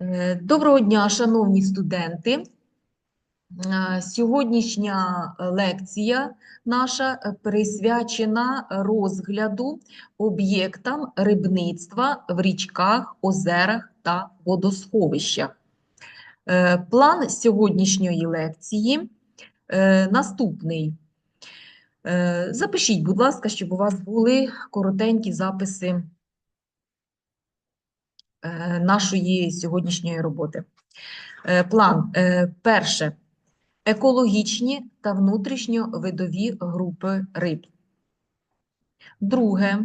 Е, Доброго дня, шановні студенти. Е, Сьогоднішня лекція наша присвячена розгляду об'єктам рибництва в річках, озерах та водосховищах. Е, План сьогоднішньої лекції наступний. Запишіть, будь ласка, щоб у вас були коротенькі записи нашої сьогоднішньої роботи. Е, План. Е, Перше. Екологічні та внутрішньовидові групи риб. Друге.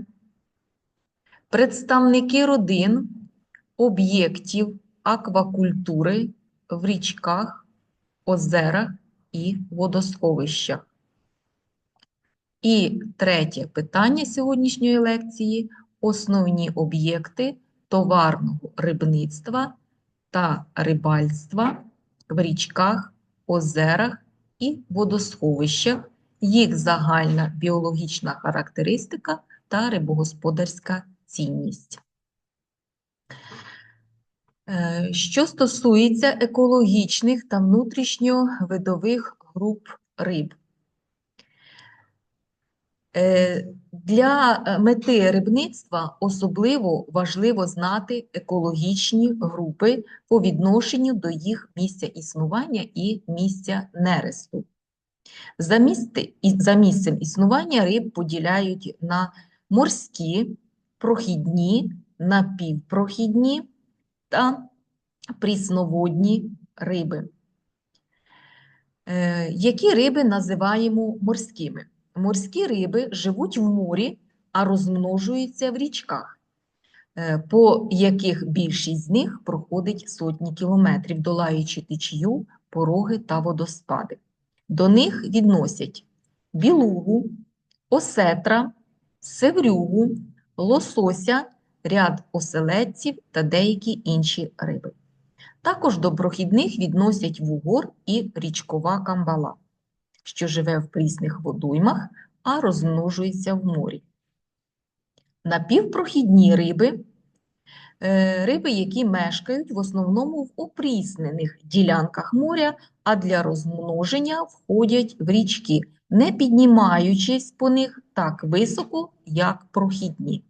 Представники родин об'єктів аквакультури в річках, озерах і водосховищах. І третє питання сьогоднішньої лекції основні об'єкти товарного рибництва та рибальства в річках, озерах і водосховищах, їх загальна біологічна характеристика та рибогосподарська цінність. Е, Що стосується екологічних та внутрішньовидових груп риб, Для е, мети рибництва особливо важливо знати екологічні групи по відношенню до їх місця існування і місця нересту. За, місце, за місцем існування риб поділяють на морські, прохідні, напівпрохідні та прісноводні риби. Е, Які риби називаємо морськими? Морські риби живуть в морі, а розмножуються в річках, е, по яких більшість з них проходить сотні кілометрів, долаючи течію, пороги та водоспади. До них відносять білугу, осетра, севрюгу, лосося, ряд оселедців та деякі інші риби. Також до прохідних відносять вугор і річкова камбала, що живе в прісних водоймах, а розмножується в морі. Напівпрохідні риби е, риби, які мешкають в основному в опріснених ділянках моря, а для розмноження входять в річки, не піднімаючись по них так високо, як прохідні.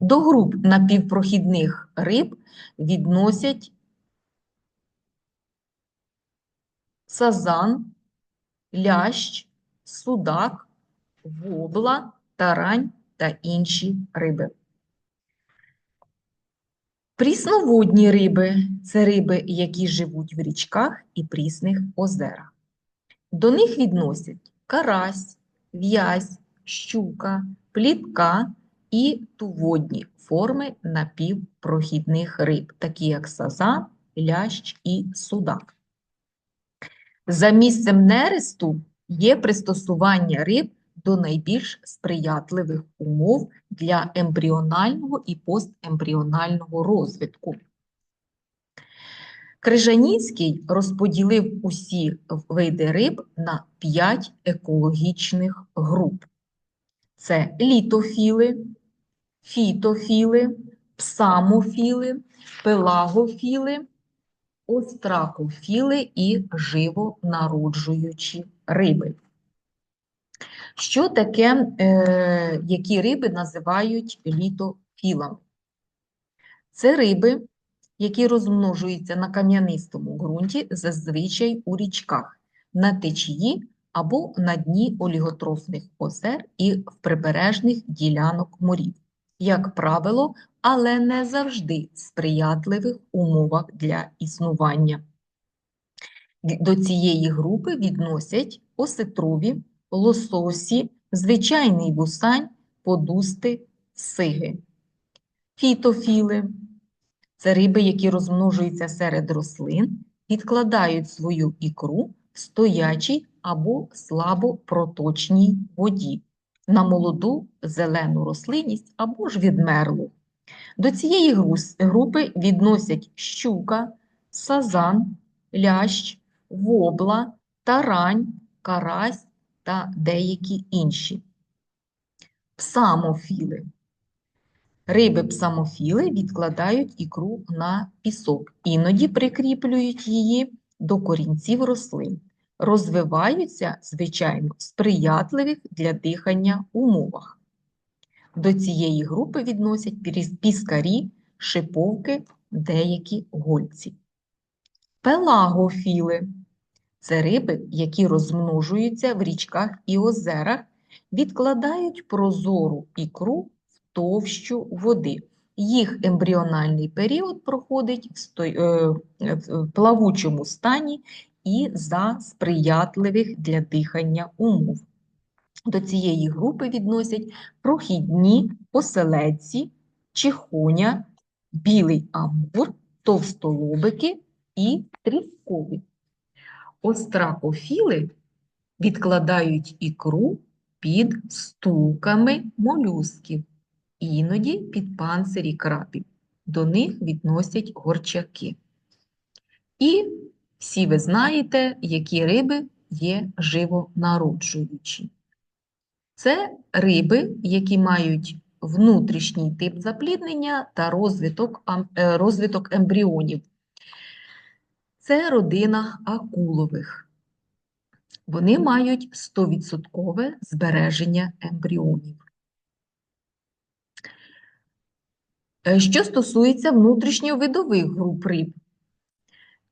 До груп напівпрохідних риб відносять сазан, лящ, судак, вобла, тарань та інші риби. Прісноводні риби це риби, які живуть в річках і прісних озерах. До них відносять карась, в'язь, щука, плітка і туводні форми напівпрохідних риб, такі як сазан, лящ і судак. За місцем нересту є пристосування риб до найбільш сприятливих умов для ембріонального і постембріонального розвитку. Крижаніцький розподілив усі види риб на п'ять екологічних груп. Це літофіли, фітофіли, псамофіли, пелагофіли, остракофіли і живонароджуючі риби. Що таке, е, які риби називають літофілами? Це риби, які розмножуються на кам'янистому ґрунті, зазвичай у річках, на течії або на дні оліготрофних озер і в прибережних ділянок морів, як правило, але не завжди сприятливих умовах для існування. До цієї групи відносять осетрові, лососі, звичайний вусань, подусти, сиги. Фітофіли – це риби, які розмножуються серед рослин, відкладають свою ікру в стоячій або слабопроточній воді на молоду зелену рослинність або ж відмерлу. До цієї групи відносять щука, сазан, лящ, вобла, тарань, карась та деякі інші. Псамофіли Риби-псамофіли відкладають ікру на пісок, іноді прикріплюють її до корінців рослин. Розвиваються, звичайно, в сприятливих для дихання умовах. До цієї групи відносять піскарі, шиповки, деякі гольці. Пелагофіли це риби, які розмножуються в річках і озерах, відкладають прозору ікру в товщу води. Їх ембріональний період проходить в е, в плавучому стані і за сприятливих для дихання умов. До цієї групи відносять прохідні оселедці, чихоня, білий амур, товстолобики і тріскові. Остракофіли відкладають ікру під стулками молюсків, іноді під панцирі крабів. До них відносять горчаки. І всі ви знаєте, які риби є живонароджуючі. Це риби, які мають внутрішній тип запліднення та розвиток, е, розвиток ембріонів. Це родина акулових. Вони мають 100% збереження ембріонів. Е, Що стосується внутрішньовидових груп риб,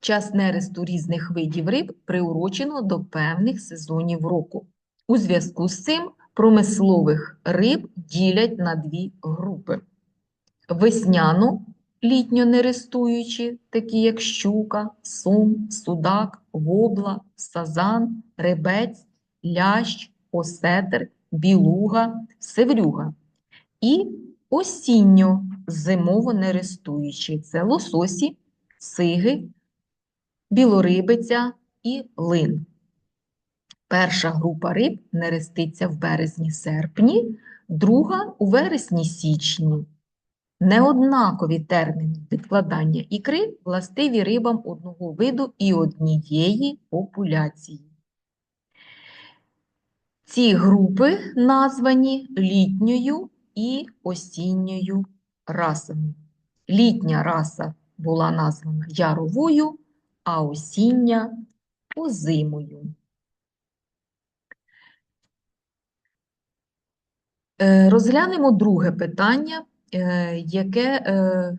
час нересту різних видів риб приурочено до певних сезонів року. У зв'язку з цим промислових риб ділять на дві групи: весняну літньо нерестуючі, такі як щука, сум, судак, вобла, сазан, ребець, лящ, осетр, білуга, севрюга. І осінньо зимово нерестуючі це лососі, сиги, білорибиця і лин. Перша група риб нереститься в березні-серпні, друга у вересні-січні. Неоднакові терміни відкладання ікри властиві рибам одного виду і однієї популяції. Ці групи названі літньою і осінньою расами. Літня раса була названа яровою, а осіння озимою. Е, Розглянемо друге питання, е, яке, е,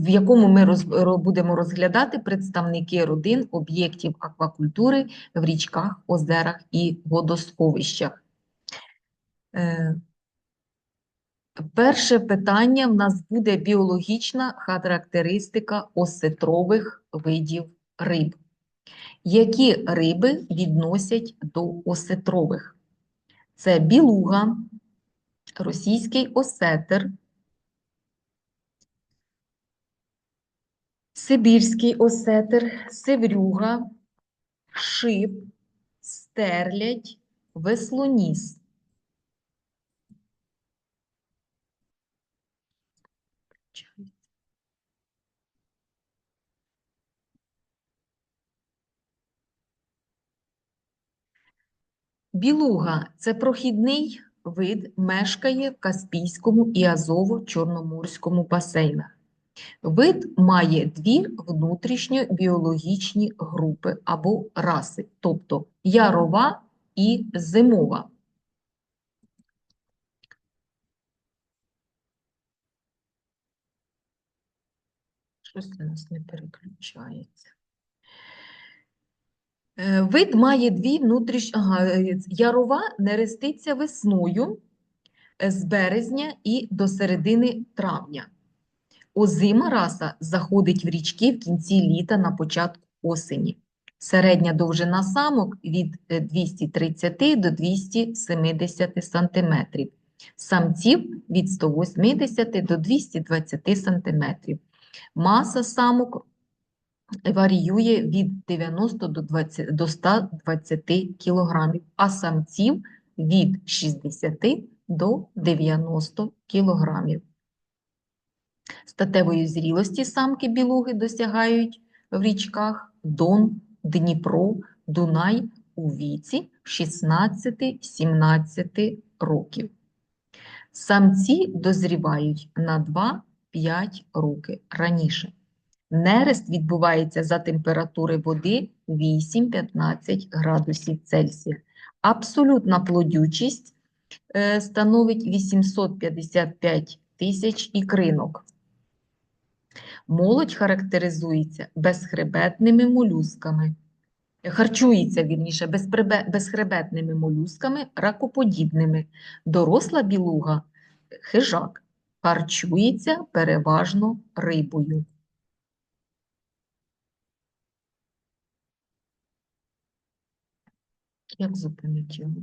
в якому ми роз- будемо розглядати представники родин об'єктів аквакультури в річках, озерах і водосховищах. Перше питання в нас буде біологічна характеристика осетрових видів риб. Які риби відносять до осетрових? Це білуга, російський осетр, сибірський осетр, севрюга, шип, стерлядь, веслоніс. Білуга – це прохідний вид, мешкає в Каспійському і Азово-Чорноморському басейнах. Вид має дві внутрішньобіологічні групи або раси, тобто ярова і зимова. Щось у нас не переключається. Е, Вид має дві внутрішні. Ага, е, ярова нереститься весною е, з березня і до середини травня. Озима раса заходить в річки в кінці літа на початку осені. Середня довжина самок від е, 230 до 270 см. Самців від 180 до 220 см. Маса самок варіює від 90 до 20 до 120 кг, а самців від 60 до 90 кг. Статевої зрілості самки білуги досягають в річках Дон, Дніпро, Дунай у віці 16-17 років. Самці дозрівають на 2-5 роки раніше. Нерест відбувається за температури води 8-15 градусів Цельсія. Абсолютна плодючість е, становить 855 тисяч ікринок. Молодь характеризується безхребетними молюсками. Харчується, вірніше, безхребетними молюсками, ракоподібними. Доросла білуга, хижак, харчується переважно рибою. Як зупинити його?